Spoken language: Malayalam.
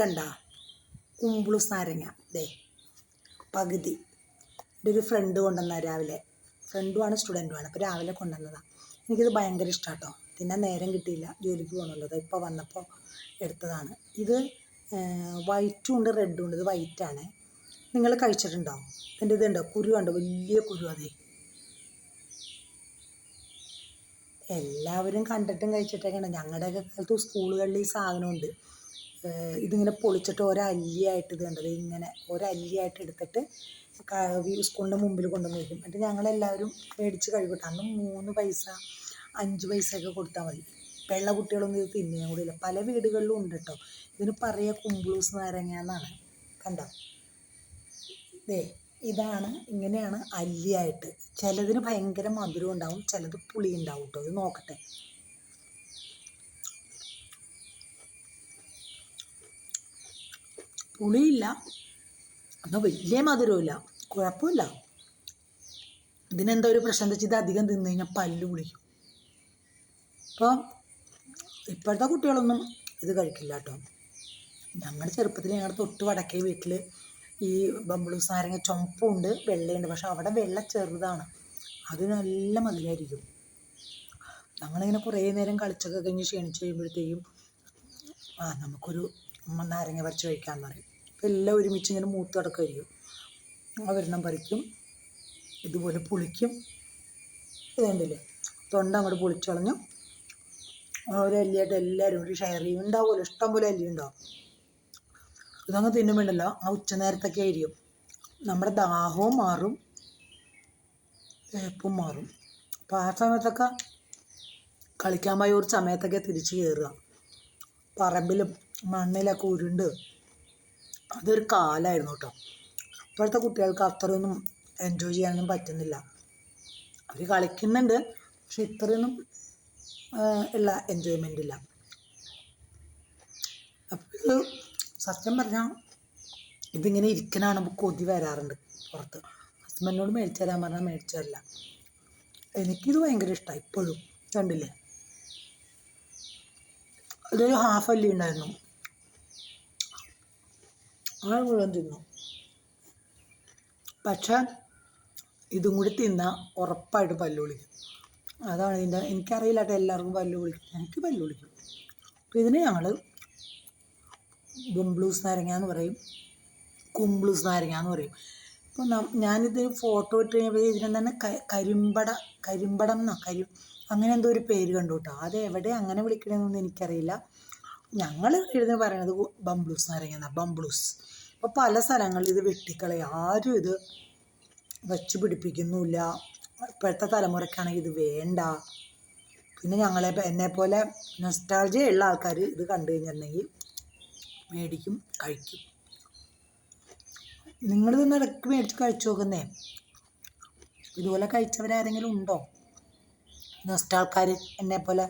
കണ്ട കുമ്പിളുസ് നാരങ്ങ ദേ പകുതി. എന്റെ ഒരു ഫ്രണ്ട് കൊണ്ടുവന്ന രാവിലെ. ഫ്രണ്ടുമാണ് സ്റ്റുഡന്റുമാണ് അപ്പോൾ രാവിലെ കൊണ്ടുവന്നതാണ് എനിക്കിത് ഭയങ്കര ഇഷ്ടമാണ് കേട്ടോ പിന്നെ നേരം കിട്ടിയില്ല. ജോലിക്ക് പോകണമല്ലോ ഇപ്പോൾ വന്നപ്പോൾ എടുത്തതാണ്. ഇത് വൈറ്റും ഉണ്ട് റെഡും ഉണ്ട്. ഇത് വൈറ്റാണ് നിങ്ങൾ കഴിച്ചിട്ടുണ്ടോ? ഇതിന്റെ ഇതുണ്ടോ? കുരു കണ്ടോ? വലിയ കുരു അതെ. എല്ലാവരും കണ്ടിട്ടും കഴിച്ചിട്ടൊക്കെ ഉണ്ട് ഞങ്ങളുടെയൊക്കെ കാലത്ത് സ്കൂളുകളിൽ ഈ സാധനമുണ്ട്. ഇതിങ്ങനെ പൊളിച്ചിട്ട് ഒരല്ലിയായിട്ട് ഇത് കണ്ടത് ഇങ്ങനെ ഒരല്ലിയായിട്ട് എടുത്തിട്ട് സ്കൂളിന്റെ മുമ്പിൽ കൊണ്ടുവന്ന് വയ്ക്കും എന്നിട്ട് ഞങ്ങളെല്ലാവരും മേടിച്ച് കഴിവിട്ട് അന്ന് മൂന്ന് പൈസ അഞ്ച് പൈസയൊക്കെ കൊടുത്താൽ മതി. പെള്ള കുട്ടികളൊന്നും ഇത് തിന്നുകയും കൂടിയില്ല. പല വീടുകളിലും ഉണ്ട് കേട്ടോ ഇതിന് പറയുക കുമ്പിളൂസ് നാരങ്ങ എന്നാണ്. കണ്ടോ? ദേ ഇതാണ് ഇങ്ങനെയാണ് അല്ലിയായിട്ട്. ചിലതിന് ഭയങ്കര മധുരം ഉണ്ടാവും ചിലത് പുളി ഉണ്ടാവും കേട്ടോ ഇത് നോക്കട്ടെ. പുളിയില്ല എന്നാൽ വലിയ മധുരമില്ല കുഴപ്പമില്ല. ഇതിനെന്തോ ഒരു പ്രശ്നം വെച്ചാൽ ഇത് അധികം തിന്നു കഴിഞ്ഞാൽ പല്ല് പുളിക്കും അപ്പോൾ ഇപ്പോഴത്തെ കുട്ടികളൊന്നും ഇത് കഴിക്കില്ല കേട്ടോ. ഞങ്ങളുടെ ചെറുപ്പത്തിൽ ഞങ്ങളുടെ തൊട്ട് വടക്കേ വീട്ടിൽ ഈ ബംബിളൂസ് നാരങ്ങ ചുമപ്പുണ്ട് വെള്ളയുണ്ട്. പക്ഷെ അവിടെ വെള്ള ചെറുതാണ്. അത് നല്ല മധുരമായിരിക്കും ഞങ്ങളിങ്ങനെ കുറേ നേരം കളിച്ചൊക്കെ കഴിഞ്ഞ് ക്ഷീണിച്ച് കഴിയുമ്പോഴത്തേക്കും ആ നമുക്കൊരു ഉമ്മ നാരങ്ങ പറിച്ച് കഴിക്കാമെന്ന് പറയും. അപ്പോൾ എല്ലാം ഒരുമിച്ച് ഇങ്ങനെ മൂത്ത് കിടക്കുമായിരിക്കും അവരെണ്ണം പറിക്കും ഇതുപോലെ പുളിക്കും. ഇതുണ്ടല്ലേ തൊണ്ട അങ്ങോട്ട് പൊളിച്ചളഞ്ഞു ഓരോ അല്ലിയായിട്ട് എല്ലാവരും കൂടി ഷെയർ ചെയ്യും. ഉണ്ടാവുമല്ലോ ഇഷ്ടം പോലെ അല്ലി ഉണ്ടാവും ഇതങ്ങ് തിന്നുമ്പോണ്ടല്ലോ ആ ഉച്ച നേരത്തൊക്കെ ആയിരിക്കും. നമ്മുടെ ദാഹവും മാറും. വേപ്പും മാറും. അപ്പോൾ ആ സമയത്തൊക്കെ കളിക്കാൻ പോയ ഒരു സമയത്തൊക്കെ തിരിച്ച് കയറുക പറമ്പിലും മണ്ണിലൊക്കെ ഉരുണ്ട്. അതൊരു കാലമായിരുന്നു കേട്ടോ. ഇപ്പോഴത്തെ കുട്ടികൾക്ക് അത്രയൊന്നും എൻജോയ് ചെയ്യാനൊന്നും പറ്റുന്നില്ല. അവർ കളിക്കുന്നുണ്ട് പക്ഷെ ഇത്രയൊന്നും ഉള്ള എൻജോയ്മെന്റ് ഇല്ല. അപ്പോൾ സത്യം പറഞ്ഞാൽ ഇതിങ്ങനെ ഇരിക്കണാണ് കൊതി വരാറുണ്ട് പുറത്ത്. ഹസ്ബൻഡിനോട് മേടിച്ചു തരാൻ പറഞ്ഞാൽ മേടിച്ചു തരില്ല. എനിക്കിത് ഭയങ്കര ഇഷ്ടമാണ് ഇപ്പോഴും. കണ്ടില്ലേ? അതൊരു ഹാഫ് അല്ലി ഉണ്ടായിരുന്നു. അത് മുഴുവൻ തിന്നു. പക്ഷേ ഇതും കൂടി തിന്നാൽ ഉറപ്പായിട്ട് പല്ല് വിളിക്കും അതാണ് ഇതിന്റെ എനിക്കറിയില്ല കേട്ടോ എല്ലാവർക്കും പല്ല് വിളിക്കും എനിക്ക് പല്ല് വിളിക്കും അപ്പോൾ ഇതിന് ഞങ്ങൾ ബംബ്ലൂസ് നാരങ്ങ എന്ന് പറയും. കുംബ്ലൂസ് നാരങ്ങ എന്ന് പറയും ഇപ്പോൾ ഞാനിത് ഫോട്ടോ ഇട്ട് കഴിഞ്ഞപ്പോൾ ഇതിന് തന്നെ കരിമ്പട കരിമ്പടം എന്നോ കരി അങ്ങനെ എന്തോ ഒരു പേര് കണ്ടു കേട്ടോ. അത് എവിടെ അങ്ങനെ വിളിക്കണമെന്നൊന്നും എനിക്കറിയില്ല. ഞങ്ങൾ എഴുതി പറയണത് ബംബ്ലൂസ് നാരങ്ങ ബംബ്ലൂസ് അപ്പോൾ പല സ്ഥലങ്ങളിൽ ഇത് വെട്ടിക്കളയും. ആരും ഇത് വെച്ച് പിടിപ്പിക്കുന്നുമില്ല. ഇപ്പോഴത്തെ തലമുറയ്ക്കാണെങ്കിൽ ഇത് വേണ്ട. പിന്നെ ഞങ്ങളെ എന്നെ പോലെ ഉള്ള ആൾക്കാർ ഇത് കണ്ടു കഴിഞ്ഞിട്ടുണ്ടെങ്കിൽ മേടിക്കും കഴിക്കും. നിങ്ങൾ തന്നെ ഇടയ്ക്ക് മേടിച്ച് കഴിച്ചു നോക്കുന്നേ. ഇതുപോലെ കഴിച്ചവരാരെങ്കിലും ഉണ്ടോ? നെസ്റ്റാൾക്കാർ എന്നെ പോലെ